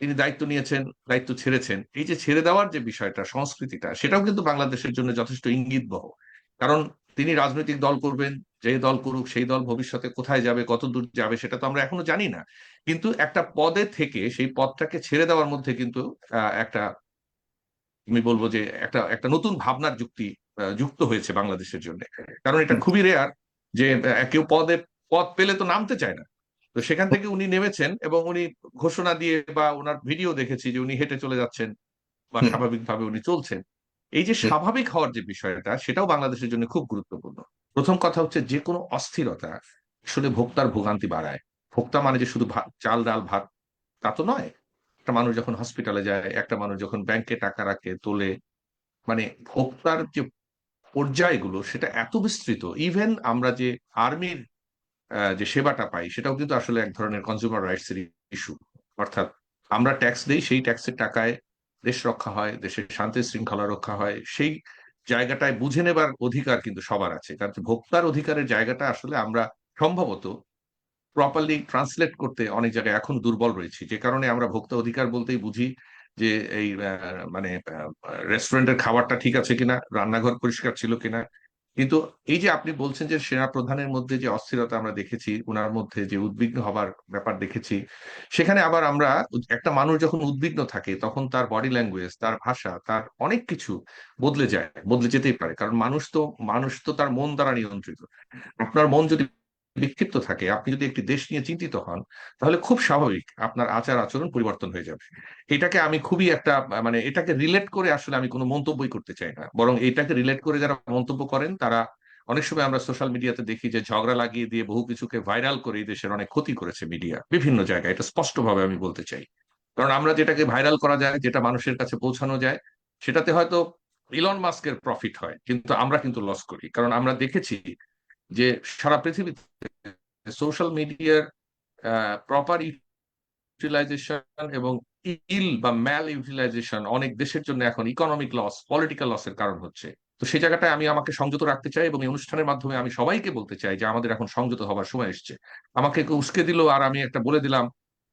তিনি দায়িত্ব নিয়েছেন, দায়িত্ব ছেড়েছেন। এই যে ছেড়ে দেওয়ার যে বিষয়টা, সংস্কৃতিটা, সেটাও কিন্তু বাংলাদেশের জন্য যথেষ্ট ইঙ্গিতবহ। কারণ তিনি রাজনৈতিক দল করবেন, যে দল করুক, সেই দল ভবিষ্যতে কোথায় যাবে কত দূর যাবে, সেটা তো আমরা এখনও জানি না। কিন্তু একটা পদে থেকে সেই পদটাকে ছেড়ে দেওয়ার মধ্যে কিন্তু একটা, আমি বলব যে একটা একটা নতুন ভাবনার যুক্তি যুক্ত হয়েছে বাংলাদেশের জন্য। কারণ এটা খুবই রেয়ার যে কেউ পদে, পদ পেলে তো নামতে চায় না। তো সেখান থেকে উনি নেমেছেন এবং উনি ঘোষণা দিয়ে বা ওনার ভিডিও দেখেছি যে উনি হেঁটে চলে যাচ্ছেন বা স্বাভাবিকভাবে উনি চলছেন। এই যে স্বাভাবিক হওয়ার যে বিষয়টা সেটাও বাংলাদেশের জন্য খুব গুরুত্বপূর্ণ। প্রথম কথা হচ্ছে যে কোনো অস্থিরতা আসলে ভোক্তার ভোগান্তি বাড়ায়। ভোক্তা মানে যে শুধু চাল ডাল ভাত তা তো নয়। একটা মানুষ যখন হসপিটালে যায় একটা মানুষ যখন ব্যাংকে টাকা রাখে তোলে মানে ভোক্তার যে পর্যায়গুলো সেটা এত বিস্তৃত। ইভেন আমরা যে আর্মির যে সেবাটা পাই, সেটাও কিন্তু আসলে এক ধরনের কনজিউমার রাইটস এর ইস্যু অর্থাৎ আমরা ট্যাক্স দিই, সেই ট্যাক্সের টাকায় দেশ রক্ষা হয়, দেশের শান্তি শৃঙ্খলা রক্ষা হয়। সেই জায়গাটায় বুঝে নেবার অধিকার কিন্তু সবার আছে। কারণ ভোক্তার অধিকারের জায়গাটা আসলে আমরা সম্ভবত প্রপারলি ট্রান্সলেট করতে অনেক জায়গায় এখন দুর্বল রয়েছি। যে কারণে আমরা ভোক্তা অধিকার বলতেই বুঝি যে এই মানে রেস্টুরেন্টের খাবারটা ঠিক আছে কিনা, রান্নাঘর পরিষ্কার ছিল কিনা কিন্তু এই যে আপনি বলছেন যে সেনা প্রধানের মধ্যে যে অস্থিরতা আমরা দেখেছি ওনার মধ্যে যে উদ্বিগ্ন হবার ব্যাপার দেখেছি, সেখানে আবার আমরা একটা মানুষ যখন উদ্বিগ্ন থাকে, তখন তার বডি ল্যাঙ্গুয়েজ তার ভাষা, তার অনেক কিছু বদলে যায়, বদলে যেতেই পারে। কারণ মানুষ তো মানুষ তো তার মন দ্বারা নিয়ন্ত্রিত। আপনার মন যদি বিক্ষিপ্ত থাকে। আপনি যদি একটি দেশ নিয়ে চিন্তিত হন, তাহলে খুব স্বাভাবিক আপনার আচার আচরণ পরিবর্তন হয়ে যাবে। এটাকে আমি খুবই একটা মানে এটাকে রিলেট করে আসলে আমি কোনো মন্তব্যই করতে চাই না। বরং এটাকে রিলেট করে যারা মন্তব্য করেন, তারা অনেক সময় আমরা সোশ্যাল মিডিয়াতে দেখি যে ঝগড়া লাগিয়ে দিয়ে বহু কিছুকে ভাইরাল করে দেশের অনেক ক্ষতি করেছে মিডিয়া বিভিন্ন জায়গায়। এটা স্পষ্টভাবে আমি বলতে চাই। কারণ আমরা যেটাকে ভাইরাল করা যায়, যেটা মানুষের কাছে পৌঁছানো যায়, সেটাতে হয়তো ইলন মাস্কের প্রফিট হয়, কিন্তু আমরা কিন্তু লস করি। কারণ আমরা দেখেছি যে সারা পৃথিবীতে সোশ্যাল মিডিয়ার প্রপার ইউটিলাইজেশন এবং ইল বা ম্যাল ইউটিলাইজেশন অনেক দেশের জন্য এখন ইকোনমিক লস পলিটিক্যাল লসের কারণ হচ্ছে। তো সেই জায়গাটায় আমি আমাকে সংযত রাখতে চাই এবং এই অনুষ্ঠানের মাধ্যমে আমি সবাইকে বলতে চাই যে আমাদের এখন সংযত হবার সময় এসছে। আমাকে উস্কে দিল আর আমি একটা বলে দিলাম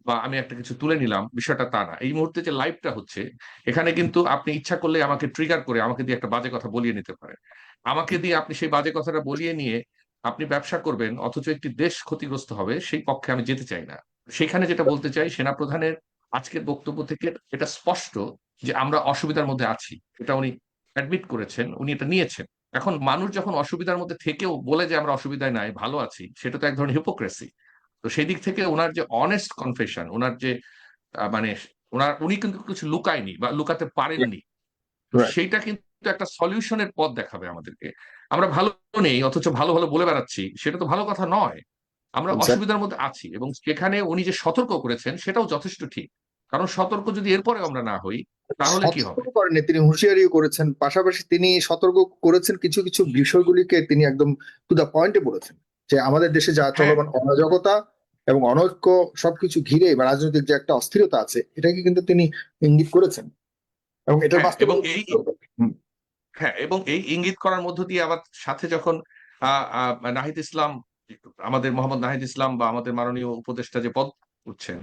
বা আমি একটা কিছু তুলে নিলাম, বিষয়টা তা না। এই মুহূর্তে যে লাইভটা হচ্ছে, এখানে কিন্তু আপনি ইচ্ছা করলে আমাকে ট্রিগার করে আমাকে দিয়ে একটা বাজে কথা বলিয়ে নিতে পারেন। আমাকে দিয়ে আপনি সেই বাজে কথাটা বলিয়ে নিয়ে আপনি ব্যবসা করবেন অথচ একটি দেশ ক্ষতিগ্রস্ত হবে সেই পক্ষে আমি যেতে চাই না। সেখানে যেটা বলতে চাই সেনাপ্রধানের আজকের বক্তব্য থেকে এটা স্পষ্ট যে আমরা অসুবিধার মধ্যে আছি। এটা উনি অ্যাডমিট করেছেন উনি এটা নিয়েছেন। এখন মানুষ যখন অসুবিধার মধ্যে থেকেও বলে যে আমরা অসুবিধায় নাই ভালো আছি সেটা তো এক ধরনের হিপোক্রেসি তো সেই দিক থেকে ওনার যে অনেস্ট কনফেশন ওনার যে মানে ওনার উনি কিন্তু কিছু লুকায়নি বা লুকাতে পারেননি। সেইটা কিন্তু একটা সলিউশনের পথ দেখাবে আমাদেরকে। আমরা ভালো নেই অথচ ভালো ভালো বলে বেড়াচ্ছি সেটা তো ভালো কথা নয়। আমরা অসুবিধার মধ্যে আছি এবং সেখানে উনি যে সতর্ক করেছেন সেটাও যথেষ্ট ঠিক। কারণ সতর্ক যদি এরপরে আমরা না হই তাহলে কি হবে? করেনি তিনি হুঁশিয়ারিও করেছেন পাশাপাশি তিনি সতর্ক করেছেন কিছু কিছু বিষয়গুলিকে তিনি একদম টু দা পয়েন্টে বলেছেন। যে আমাদের দেশে যা হ্যাঁ। চলমান অরাজকতা এবং অনৈক্য সবকিছু ঘিরে বা রাজনৈতিক যে একটা অস্থিরতা আছে এটাকে কিন্তু তিনি ইঙ্গিত করেছেন। এবং এটার হ্যাঁ, এবং এই হ্যাঁ এবং এই ইঙ্গিত করার মধ্য দিয়ে আবার সাথে যখন নাহিদ ইসলাম, আমাদের মোহাম্মদ নাহিদ ইসলাম বা আমাদের মাননীয় উপদেষ্টা যে পদ উঠছেন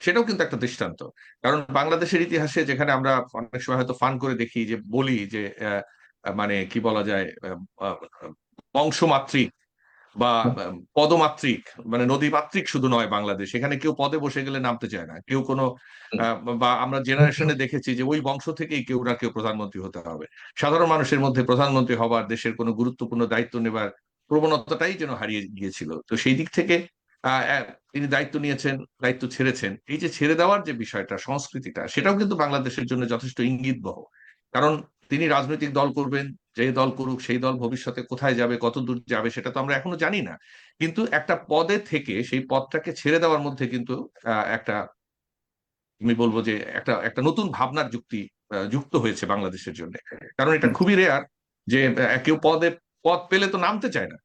সেটাও কিন্তু একটা দৃষ্টান্ত। কারণ বাংলাদেশের ইতিহাসে যেখানে আমরা অনেক সময় হয়তো ফান করে দেখি যে বলি যে মানে কি বলা যায় বংশমাতৃক বা পদমাত্রিক মানে নদীমাত্রিক শুধু নয় বাংলাদেশ। এখানে কেউ পদে বসে গেলে নামতে চায় না। কেউ কোনো বা আমরা জেনারেশনে দেখেছি যে ওই বংশ থেকেই কেউ না কেউ প্রধানমন্ত্রী হতে হবে। সাধারণ মানুষের মধ্যে প্রধানমন্ত্রী হবার, দেশের কোনো গুরুত্বপূর্ণ দায়িত্ব নেবার প্রবণতাটাই যেন হারিয়ে গিয়েছিল। তো সেই দিক থেকে তিনি দায়িত্ব নিয়েছেন, দায়িত্ব ছেড়েছেন। এই যে ছেড়ে দেওয়ার যে বিষয়টা, সংস্কৃতিটা, সেটাও কিন্তু বাংলাদেশের জন্য যথেষ্ট ইঙ্গিতবহ। কারণ তিনি রাজনৈতিক দল করবেন যে দল করুক সেই দল ভবিষ্যতে কোথায় যাবে কত দূর যাবে সেটা তো আমরা এখনও জানি না। কিন্তু একটা পদে থেকে সেই পদটাকে ছেড়ে দেওয়ার মধ্যে কিন্তু একটা আমি বলব যে একটা একটা নতুন ভাবনার যুক্তি যুক্ত হয়েছে বাংলাদেশের জন্য। কারণ এটা খুবই রেয়ার যে কেউ পদে পদ পেলে তো নামতে চায় না।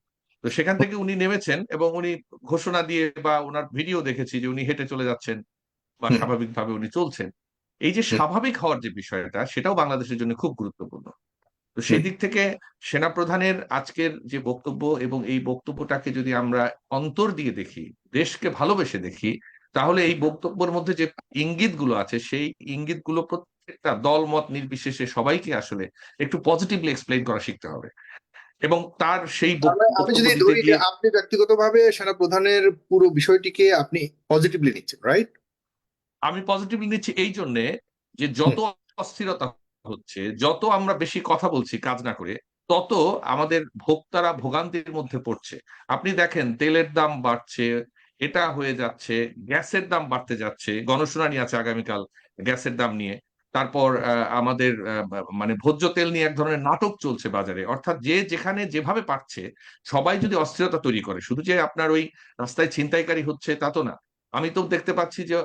তো সেখান থেকে উনি নেমেছেন এবং উনি ঘোষণা দিয়ে বা ওনার ভিডিও দেখেছি যে উনি হেঁটে চলে যাচ্ছেন বা স্বাভাবিকভাবে উনি চলছেন। এই যে স্বাভাবিক হওয়ার যে বিষয়টা সেটাও বাংলাদেশের জন্য খুব গুরুত্বপূর্ণ। তো সেই দিক থেকে সেনাপ্রধানের আজকের যে বক্তব্য এবং এই বক্তব্যটাকে যদি আমরা অন্তর দিয়ে দেখি দেশকে ভালোবেসে দেখি তাহলে এই বক্তব্যের মধ্যে যে ইঙ্গিতগুলো আছে সেই ইঙ্গিতগুলো প্রত্যেকটা দল মত নির্বিশেষে সবাইকে আসলে একটু পজিটিভলি এক্সপ্লেইন করা শিখতে হবে। এবং তার সেই আমি যদি আপনি ব্যক্তিগতভাবে সেনা প্রধানের পুরো বিষয়টিকে আপনি পজিটিভলি নিচ্ছেন রাইট আমি পজিটিভলি নিচ্ছি এই জন্যে যে যত অস্থিরতা হচ্ছে যত আমরা বেশি কথা বলছি কাজ না করে তত আমাদের ভোক্তারা ভোগান্তির মধ্যে পড়ছে। আপনি দেখেন তেলের দাম বাড়ছে এটা হয়ে যাচ্ছে গ্যাসের দাম বাড়তে যাচ্ছে গণশুনানি আছে আগামীকাল গ্যাসের দাম নিয়ে। তারপর আহ, আমাদের মানে ভোজ্য তেল নিয়ে এক ধরনের নাটক চলছে বাজারে। অর্থাৎ যে যেখানে যেভাবে পাচ্ছে সবাই যদি অস্থিরতা তৈরি করে শুধু যে আপনার ওই রাস্তায় ছিনতাইকারী হচ্ছে তা তো না। আমি তো দেখতে পাচ্ছি যে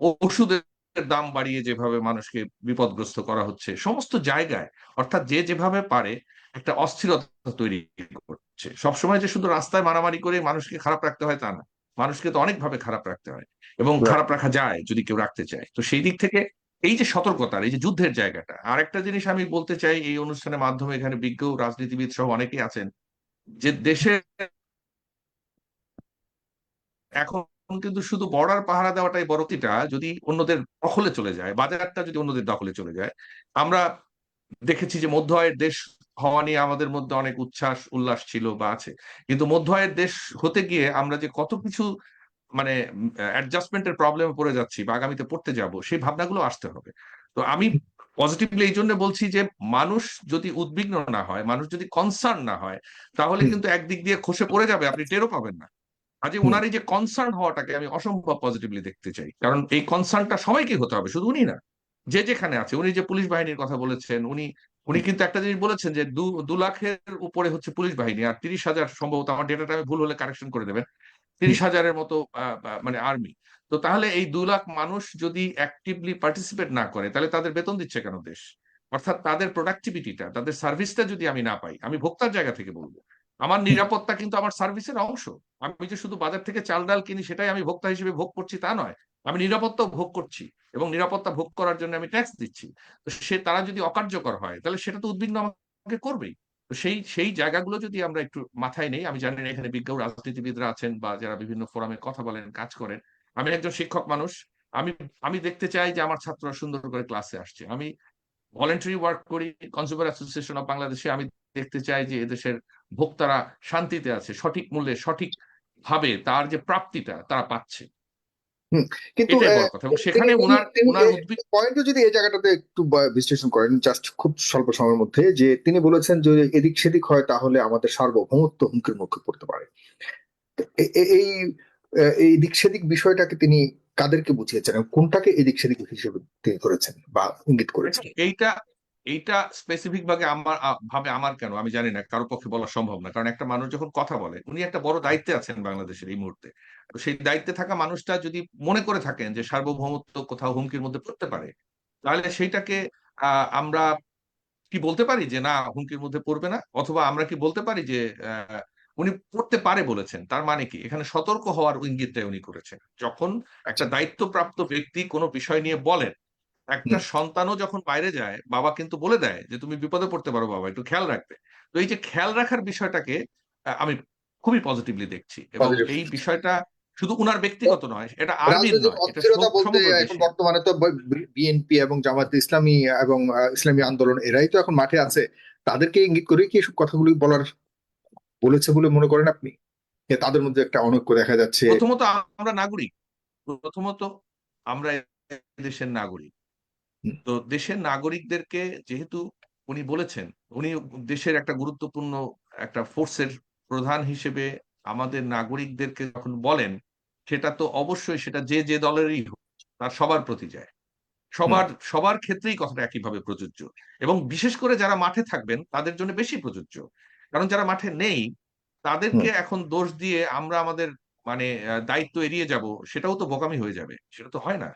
ওষুধের দাম বাড়িয়ে যেভাবে মানুষকে বিপদগ্রস্ত করা হচ্ছে সমস্ত জায়গায় অর্থাৎ যে যেভাবে পারে একটা অস্থিরতা তৈরি করছে। সবসময় যে শুধু রাস্তায় মারামারি করে মানুষকে খারাপ রাখতে হয় তা না। মানুষকে তো অনেকভাবে খারাপ রাখতে হয় এবং খারাপ রাখা যায় যদি কেউ রাখতে চায়। তো সেই দিক থেকে এই যে সতর্কতার এই যে যুদ্ধের জায়গাটা আরেকটা জিনিস আমি বলতে চাই এই অনুষ্ঠানের মাধ্যমে এখানে বিজ্ঞ রাজনীতিবিদ সহ অনেকেই আছেন যে দেশে এখন কিন্তু শুধু বর্ডার পাহারা দেওয়াটাই বড়তিটা যদি অন্যদের দখলে চলে যায় বাজারটা যদি অন্যদের দখলে চলে যায়। আমরা দেখেছি যে মধ্য আয়ের দেশ হওয়া নিয়ে আমাদের মধ্যে অনেক উচ্ছ্বাস উল্লাস ছিল বা আছে। কিন্তু মধ্য আয়ের দেশ হতে গিয়ে আমরা যে কত কিছু মানে অ্যাডজাস্টমেন্টের প্রবলেমে পড়ে যাচ্ছি বা আগামীতে পড়তে যাব সেই ভাবনাগুলো আসতে হবে। তো আমি পজিটিভলি এই জন্য বলছি যে মানুষ যদি উদ্বিগ্ন না হয় মানুষ যদি কনসার্ন না হয় তাহলে কিন্তু একদিক দিয়ে খসে পড়ে যাবে আপনি টেরও পাবেন না। হুম। ওনার এই যে কনসার্ন হওয়াটাকে আমি অসম্ভব পজিটিভলি দেখতে চাই। কারণ এই কনসার্নটা সবাইকে হতে হবে, শুধু উনি না। যে যেখানে আছে, উনি যে পুলিশ বাহিনীর কথা বলেছেন, উনি উনি কিন্তু একটা জিনিস বলেছেন যে দু লাখের উপরে হচ্ছে পুলিশ বাহিনী, আর তিরিশ হাজার সম্ভবত আমার ডেটাটা আমি ভুল হলে কারেকশন করে দেবেন, তিরিশ হাজারের মতো মানে আর্মি তো তাহলে এই দু লাখ মানুষ যদি অ্যাক্টিভলি পার্টিসিপেট না করে, তাহলে তাদের বেতন দিচ্ছে কেন দেশ? অর্থাৎ তাদের প্রোডাক্টিভিটিটা তাদের সার্ভিসটা যদি আমি না পাই, আমি ভোক্তার জায়গা থেকে বলব। আমার নিরাপত্তা কিন্তু আমার সার্ভিসের অংশ। আমি যে শুধু বাজার থেকে চাল ডাল কিনি, সেটাই আমি ভোক্তা হিসেবে ভোগ করছি তা নয়। আমি নিরাপত্তা ভোগ করছি এবং নিরাপত্তা ভোগ করার জন্য আমি ট্যাক্স দিচ্ছি। তো সে, তারা যদি অকার্যকর হয়, তাহলে সেটা তো উদ্বিগ্ন আমাকে করবেই। তো সেই সেই জায়গাগুলো যদি আমরা একটু মাথায় নেই, আমি জানি না এখানে বিজ্ঞ রাজনীতিবিদরা আছেন বা যারা বিভিন্ন ফোরামে কথা বলেন, কাজ করেন। আমি একজন শিক্ষক মানুষ। আমি আমি দেখতে চাই যে আমার ছাত্ররা সুন্দর করে ক্লাসে আসছে। আমি ভলেন্টারি ওয়ার্ক করি কনজিউমার অ্যাসোসিয়েশন অফ বাংলাদেশে আমি দেখতে চাই যে এদেশের ভোক্তারা শান্তিতে আছে সঠিক মূল্যে সঠিক ভাবে তার যে প্রাপ্তিটা তারা পাচ্ছে। কিন্তু সেখানে ওনার ওনার উদ্বিগ্ন যদি এই জায়গাটাতে একটু বিশ্লেষণ করেন জাস্ট খুব স্বল্প সময়ের মধ্যে যে তিনি বলেছেন যে এদিক সেদিক হয় তাহলে আমাদের সার্বভৌমত্ব হুমকির মুখে পড়তে পারে। এই এই দিক সেদিক বিষয়টাকে তিনি কাদেরকে বুঝিয়েছেন কোনটাকে এদিক সেদিক হিসেবে তিনি ধরেছেন বা ইঙ্গিত করেছেন? এইটা এইটা স্পেসিফিক ভাবে আমার ভাবে আমার কেন? আমি জানি না, কারও পক্ষে বলা সম্ভব না। কারণ একটা মানুষ যখন কথা বলে, উনি একটা বড় দায়িত্বে আছেন বাংলাদেশের এই মুহূর্তে। তো সেই দায়িত্বে থাকা মানুষটা যদি মনে করে থাকেন যে সার্বভৌমত্ব কোথাও হুমকির মধ্যে পড়তে পারে, তাহলে সেইটাকে আমরা কি বলতে পারি যে, না, হুমকির মধ্যে পড়বে না? অথবা আমরা কি বলতে পারি যে উনি পড়তে পারে বলেছেন। তার মানে কি? এখানে সতর্ক হওয়ার ইঙ্গিতটাই উনি করেছেন। যখন একটা দায়িত্বপ্রাপ্ত ব্যক্তি কোনো বিষয় নিয়ে বলেন একটা সন্তানও যখন বাইরে যায় বাবা কিন্তু বলে দেয় যে তুমি বিপদে পড়তে পারো বাবা একটু খেয়াল রাখবে। তো এই যে খেয়াল রাখার বিষয়টাকে আমি খুবই পজিটিভলি দেখছি। এবং এই বিষয়টা শুধু উনার ব্যক্তিগত নয় এটা অস্থিরতা বলতে এখন বর্তমানে তো বিএনপি এবং জামাত ইসলামী এবং ইসলামী আন্দোলন এরাই তো এখন মাঠে আছে। তাদেরকে ইঙ্গিত করে কি এসব কথাগুলি বলার বলেছে বলে মনে করেন আপনি? তাদের মধ্যে একটা অনৈক্য দেখা যাচ্ছে। প্রথমত আমরা নাগরিক। প্রথমত আমরা দেশের নাগরিক। তো দেশের নাগরিকদেরকে যেহেতু উনি বলেছেন উনি দেশের একটা গুরুত্বপূর্ণ একটা ফোর্সের প্রধান হিসেবে আমাদের নাগরিকদেরকে যখন বলেন সেটা তো অবশ্যই সেটা যে যে দলেরই হোক তার সবার প্রতি যায়। সবার সবার ক্ষেত্রেই কথাটা একইভাবে প্রযোজ্য। এবং বিশেষ করে যারা মাঠে থাকবেন তাদের জন্য বেশি প্রযোজ্য। কারণ যারা মাঠে নেই তাদেরকে এখন দোষ দিয়ে আমরা আমাদের মানে দায়িত্ব এড়িয়ে যাব সেটাও তো বোকামি হয়ে যাবে সেটা তো হয় না।